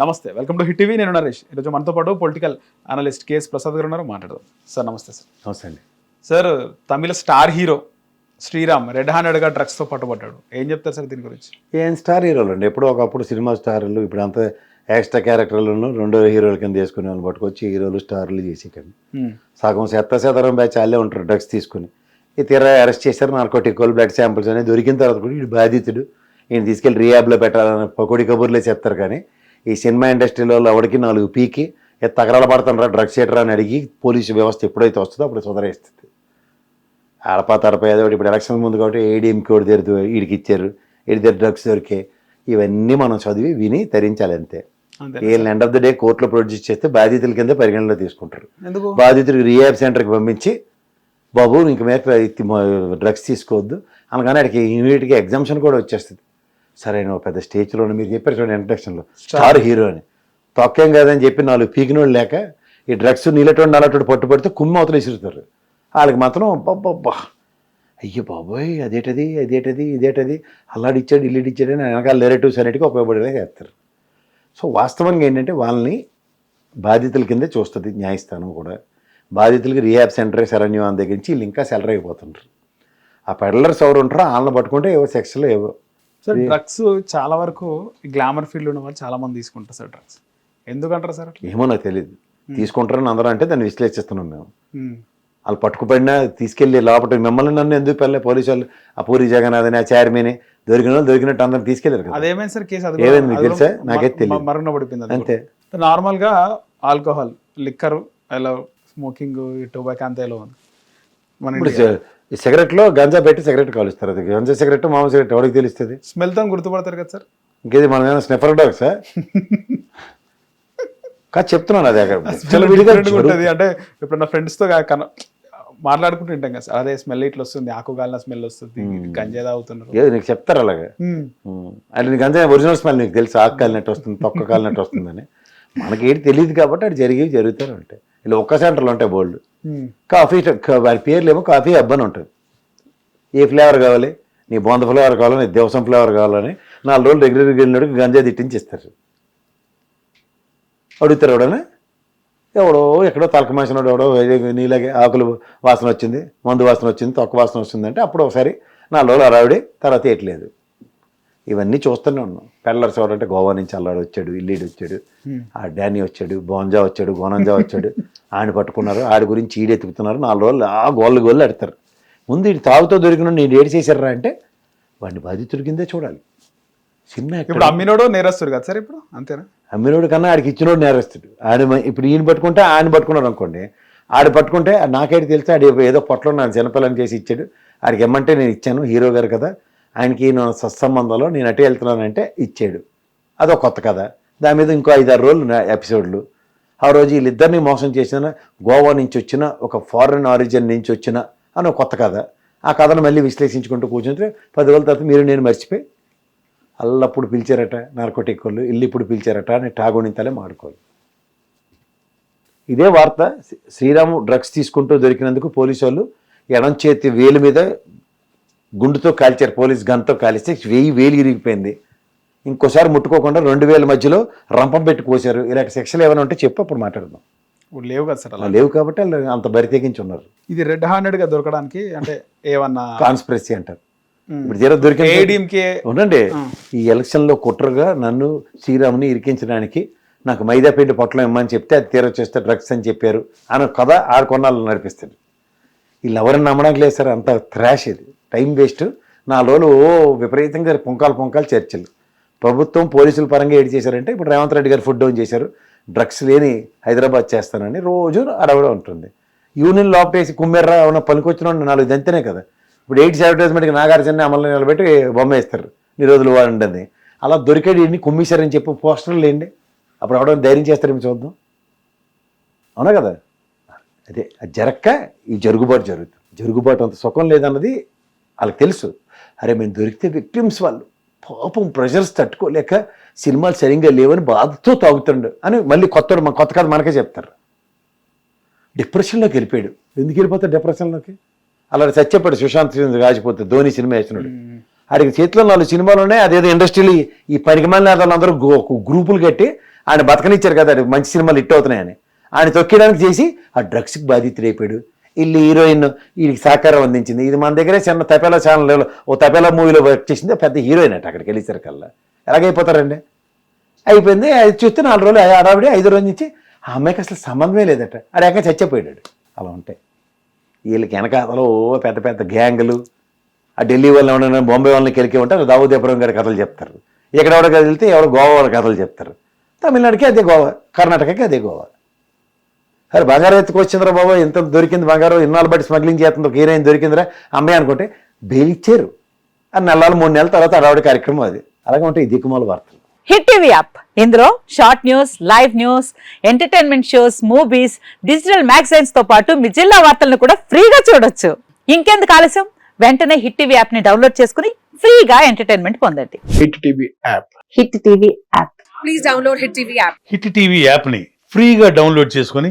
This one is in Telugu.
నమస్తే వెల్కమ్ టు హిట్ టీవీ. నేను నరేష్. ఈరోజు మనతో పాటు పొలిటికల్ అనలిస్ట్ కేఎస్ ప్రసాద్ గారు ఉన్నారు. మాట్లాడదాం. సార్ నమస్తే సార్. నమస్తే అండి. సార్ తమిళ స్టార్ హీరో శ్రీరామ్ రెడ్ హ్యాండెడ్గా డ్రగ్స్తో పట్టుబడ్డాడు. ఏం చెప్తారు సార్ దీని గురించి? ఏం స్టార్ హీరోలు అండి? ఎప్పుడో ఒకప్పుడు సినిమా స్టార్లు ఇప్పుడు అంతా ఎక్స్ట్రా క్యారెక్టర్లను రెండో హీరోల కింద చేసుకునే వాళ్ళు పట్టుకొచ్చి హీరోలు స్టార్లు చేసేకండి. హ్మ్. సగం చెత్త శాతం బ్యాచ్ వాళ్ళే ఉంటారు డ్రగ్స్ తీసుకుని. ఈ తీరా అరెస్ట్ చేశారు. నార్కోటిక్ బ్లడ్ శాంపిల్స్ అనేది దొరికిన తర్వాత కూడా వీడు బాధితుడు ఈయన తీసుకెళ్ళి రియాబ్లో పెట్టాలని పకోడి కబుర్లే చెప్తారు కానీ ఈ సినిమా ఇండస్ట్రీలో ఎవరికి నాలుగు పీకి తగరాలు పడుతుండ్రా డ్రగ్స్ చేయటరా అని అడిగి పోలీసు వ్యవస్థ ఎప్పుడైతే వస్తుందో అప్పుడు సుధరేస్తుంది ఆడపా తడప ఏదో ఇప్పుడు ఎలక్షన్ ముందు కాబట్టి ఏడీఎంకి ఒకటి తెరుతూ వీడికి ఇచ్చారు వీడి దగ్గర డ్రగ్స్ దొరికే ఇవన్నీ మనం చదివి విని తరించాలి అంతే. వీళ్ళని ఎండ్ ఆఫ్ ద డే కోర్టులో ప్రొడ్యూస్ చేస్తే బాధితుల కింద పరిగణలో తీసుకుంటారు. బాధితుడికి రిహాబ్ సెంటర్కి పంపించి బాబు ఇంక మీద డ్రగ్స్ తీసుకోవద్దు. అనగానే అడిగి ఇమీడియట్గా ఎగ్జామ్షన్ కూడా వచ్చేస్తుంది. సరే నువ్వు పెద్ద స్టేజ్లో మీరు చెప్పారు చూడండి ఇంట్రడక్షన్లో స్టార్ హీరో. అని తొక్కేం కాదని చెప్పి నాలుగు పీకినోళ్ళు లేక ఈ డ్రగ్స్ నీలటోడు నల్లటోడు పట్టుబడితే కుమ్మి అవతలు విసురుతారు వాళ్ళకి మాత్రం అబ్బబ్బబ్బా. అయ్యో బాబోయ్ అదేటది అదేటది ఇదేటది. అల్లాడిచ్చాడు ఇల్లుడిచ్చాడు అని వెనకాల నెరేటివ్స్ అనేటివి ఉపయోగపడేలా చేస్తారు. సో వాస్తవంగా ఏంటంటే వాళ్ళని బాధితుల కిందే చూస్తుంది న్యాయస్థానం కూడా. బాధితులకి రిహాబ్ సెంటర్ శరణ్యం దగ్గర నుంచి వీళ్ళు ఇంకా సెలర్ అయిపోతుంటారు ఆ పెడలర్స్ ఎవరు ఉంటారో వాళ్ళని పట్టుకుంటే ఏవో సెక్షన్లో ఏవో సార్ డ్రగ్స్ చాలా వరకు గ్లామర్ ఫీల్డ్ ఉన్న వాళ్ళు చాలా మంది తీసుకుంటారు సార్ డ్రగ్స్ ఎందుకంటారు సార్ ఏమో నాకు తెలియదు తీసుకుంటారని అందరూ అంటే దాన్ని విశ్లేషిస్తున్నాం మేము. హ్మ్. వాళ్ళు పట్టుకుపడినా తీసుకెళ్ళి లోపల మిమ్మల్ని నన్ను ఎందుకు పెళ్ళే పోలీసు వాళ్ళు ఆ పూరి జగన్నాథ్ అని ఆ చైర్మన్ దొరికిన వాళ్ళు దొరికినట్టు అందరు తీసుకెళ్ళారు కదా. అదేమైంది సార్ కేసు? అది ఏమైంది మీకు తెలుసా? నాకైతే తెలియదు. మరణ పడిపోయింది అంతే. నార్మల్గా ఆల్కహాల్ లిక్కర్ ఎలా స్మోకింగ్ టొబాకో అంతా ఎలా ఉంది? మన ఈ సిగరెట్లో గంజా పెట్టి సిగరెట్ కాలుస్తారు. అది గంజా సిగరెట్ మామూలు సిగరెట్ ఎవరికి తెలుస్తుంది? స్మెల్తో గుర్తుపడతారు కదా సార్? ఇంకేది మనం ఏమైనా స్నిఫర్ డాగ్సా కాదు చెప్తున్నాను అది అక్కడ. అంటే ఎప్పుడన్నా ఫ్రెండ్స్తో కన మాట్లాడుకుంటూ ఉంటాం కదా సార్. అదే స్మెల్ ఇట్లా వస్తుంది ఆకు గాలిన స్మెల్ వస్తుంది గంజా తాగుతున్నారు. ఏదో నీకు చెప్తారు అలాగా. అంటే నీకు అంతే ఒరిజినల్ స్మెల్ నీకు తెలుసు. ఆకు కాలినట్టు వస్తుంది తొక్క కాలినట్టు వస్తుందని. మనకి ఏంటి తెలియదు కాబట్టి అది జరిగేవి జరుగుతూనే ఉంటాయి. ఇలా ఒక్క సెంటర్లో ఉంటాయి బోల్డ్. కాఫీ వారి పేర్లు ఏమో కాఫీ అబ్బని ఉంటుంది. ఏ ఫ్లేవర్ కావాలి? నీ బొంద ఫ్లేవర్ కావాలి? నీ దేవసం ఫ్లేవర్ కావాలని నాలుగు రోజులు రెగ్యులర్గా వెళ్ళినప్పుడు గంజా తిట్టించి ఇస్తారు అడుగుతారు ఎవడన్నా ఎవడో ఎక్కడో తలకమాసినాడు ఎవడో నీలాగే ఆకులు వాసన వచ్చింది మందు వాసన వచ్చింది తొక్క వాసన వస్తుంది అంటే అప్పుడు ఒకసారి నాలుగు రోజులు అరావిడి తర్వాత ఏట్లేదు. ఇవన్నీ చూస్తూనే ఉన్నాం. పెళ్ళర్స్ ఎవరంటే గోవా నుంచి అల్లాడు వచ్చాడు ఇల్లీడు వచ్చాడు ఆ డానీ వచ్చాడు బోంజా వచ్చాడు గోనంజా వచ్చాడు ఆయన పట్టుకున్నారు ఆడి గురించి ఈడు నాలుగు రోజులు ఆ గోళ్ళు గోళ్ళు ఎడతారు ముందు ఇటు తాగుతో దొరికిన నేను ఏడు చేశారా అంటే వాడిని బాధితుడి కిందే చూడాలి. సినిమా ఎక్కడ? ఇప్పుడు అమ్మినోడు నేరస్తుడు కదా సార్ ఇప్పుడు? అంతేనా? అమ్మినోడు కన్నా ఆడికి ఇచ్చినోడు నేరస్తుడు. మ- ఇప్పుడు ఈయన పట్టుకుంటే ఆయన పట్టుకున్నాడు అనుకోండి ఆడ పట్టుకుంటే నాకైతే తెలుసు ఆడు ఏదో పొట్టలో నా చిన్నపిల్లని చేసి ఇచ్చాడు ఆడికి ఇమ్మంటే నేను ఇచ్చాను హీరో గారు కదా ఆయనకి నేను సత్సంబంధంలో నేను అటే వెళ్తున్నానంటే ఇచ్చాడు. అదో కొత్త కథ. దాని మీద ఇంకో ఐదారు రోజులు ఎపిసోడ్లు. ఆ రోజు వీళ్ళిద్దరిని మోసం చేసిన గోవా నుంచి వచ్చిన ఒక ఫారెన్ ఆరిజిన్ నుంచి వచ్చిన అని ఒక కొత్త కథ. ఆ కథను మళ్ళీ విశ్లేషించుకుంటూ కూర్చుంటే పది రోజుల తర్వాత మీరు నేను మర్చిపోయి అల్లప్పుడు పిలిచారట నార్కోటిక్ వాళ్ళు ఇల్లు ఇప్పుడు పిలిచారట అని టాగుణింతలే మాడుకోవాలి ఇదే వార్త శ్రీరాము డ్రగ్స్ తీసుకుంటూ దొరికినందుకు పోలీసు వాళ్ళు ఎడం చేతి వేలు మీద గుండుతో కాల్చారు పోలీస్ గన్తో కాలిస్తే వేయి వేలు ఇరిగిపోయింది. ఇంకోసారి ముట్టుకోకుండా రెండు వేల మధ్యలో రంపం పెట్టి కోసారు. ఇలాంటి శిక్షలు ఏమైనా ఉంటే చెప్పు అప్పుడు మాట్లాడదాం. ఇప్పుడు లేవు కదా సార్ అలా. లేవు కాబట్టి వాళ్ళు అంత బరి తెగించి ఉన్నారు. ఇది రెడ్ హ్యాండెడ్గా దొరకడానికి అంటే ఏమన్నా కాన్స్పిరసీ అంటారు. ఇప్పుడు జీరో దొరికిన ఏడీఎంకే ఉండండి ఈ ఎలక్షన్లో కుట్రగా నన్ను శ్రీరాముని ఇరికించడానికి నాకు మైదా పిండి పొట్లం ఇమ్మని చెప్తే అది తీరొచ్చేస్తే డ్రగ్స్ అని చెప్పారు అని కథ ఆరు కొన్నాళ్ళు నడిపిస్తాడు వీళ్ళు ఎవరిని నమ్మడానికి లేదు సార్ అంత థ్రాష్ ఇది. టైం వేస్ట్ నా ఓ విపరీతంగా పొంకాలు పొంకాలు చర్చలు. ప్రభుత్వం పోలీసుల పరంగా ఏడు చేశారంటే ఇప్పుడు రేవంత్ రెడ్డి గారు ఫుడ్ డౌన్ చేశారు డ్రగ్స్ లేని హైదరాబాద్ చేస్తానని రోజు అడవడం ఉంటుంది. యూనియన్ లోపేసి కుమ్మెర్రా ఉన్న పనికొచ్చిన నాలుగు దంతేనే కదా. ఇప్పుడు ఎయిట్స్ అడ్వర్టైజ్మెంట్కి నాగార్జున అమలు నిలబెట్టి బొమ్మ వేస్తారు నిరోధులు వాడండి అలా దొరికేది ఎన్ని కుమ్మిశారని చెప్పి పోస్టర్లు లేండి. అప్పుడు అవడం ధైర్యం చేస్తారేమి చూద్దాం. అవునా కదా? అదే అది జరక్క ఈ జరుగుబాటు జరుగుతుంది. జరుగుబాటు అంత సుఖం లేదన్నది వాళ్ళకి తెలుసు. అరే మేము దొరికితే విక్టిమ్స్ వాళ్ళు. పాపం ప్రెషర్స్ తట్టుకోలేక సినిమాలు సరిగ్గా లేవని బాధతో తాగుతుండు అని మళ్ళీ కొత్త కొత్త కథ మనకే చెప్తారు. డిప్రెషన్లోకి వెళ్ళిపోయాడు. ఎందుకు వెళ్ళిపోతాడు డిప్రెషన్లోకి అలా చచ్చేపాడు సుశాంత్ సింగ్ రాజిపోతే ధోని సినిమా వేసినాడు ఆడికి చేతిలో నాలుగు సినిమాలు ఉన్నాయి అదేదో ఇండస్ట్రీలో ఈ పనికి మంది అందరూ గ్రూపులు కట్టి ఆయన బతకనిచ్చారు కదా మంచి సినిమాలు హిట్ అవుతున్నాయని. ఆయన తొక్కడానికి చేసి ఆ డ్రగ్స్కి బాధితుడైపోయాడు. వీళ్ళు హీరోయిన్ వీళ్ళకి సహకారం అందించింది. ఇది మన దగ్గరే చిన్న తపేలా ఛానల్ ఓ తపేలా మూవీలో వర్క్ చేసింది. పెద్ద హీరోయిన్ అట అక్కడికి వెళ్ళేసరికల్లా. ఎలాగైపోతారండి? అయిపోయింది. అది చూస్తే నాలుగు రోజులు ఆడావిడి ఐదు రోజుల నుంచి ఆ అమ్మాయికి అసలు సంబంధమే లేదట. ఆడాక చచ్చిపోయాడు. అలా ఉంటాయి. వీళ్ళకి వెనకాలలో ఓ పెద్ద పెద్ద గ్యాంగులు. ఆ ఢిల్లీ వాళ్ళు ఎవరైనా బొంబే వాళ్ళని కెలికి ఉంటారు దావుదేపురం గారి కథలు చెప్తారు. ఇక్కడ ఎవడ వెళ్తే ఎవరు గోవా వాళ్ళ కథలు చెప్తారు. తమిళనాడుకి అదే గోవా. కర్ణాటకకి అదే గోవా. అరే బంగారం ఎత్తుకొచ్చిందిరా బాబా ఎంత దొరికింది బంగారం ఇన్నాళ్ళు బట్టి స్మగ్లింగ్ చేస్తుంది ఒక హీరోయిన్ దొరికిందిరా. అమ్మాయి అనుకుంటే బెయిల్ ఇచ్చారు. ఆ నెలలు మూడు నెలల తర్వాత అడవాడి కార్యక్రమం అది. అలాగే ఉంటాయి ఈ దిక్కుమాల వార్తలు. Hit TV app. ఇందులో short news live news entertainment shows movies digital మ్యాగజైన్స్తో పాటు మీ జిల్లా వార్తలను కూడా ఫ్రీగా చూడొచ్చు. ఇంకెందుకు ఆలస్యం? వెంటనే హిట్ టీవీ యాప్ని డౌన్లోడ్ చేసుకుని ఫ్రీగా ఎంటర్టైన్మెంట్ పొందండి. Hit TV app. Hit TV app. Please download Hit TV app. Hit TV యాప్ని ఫ్రీగా డౌన్లోడ్ చేసుకొని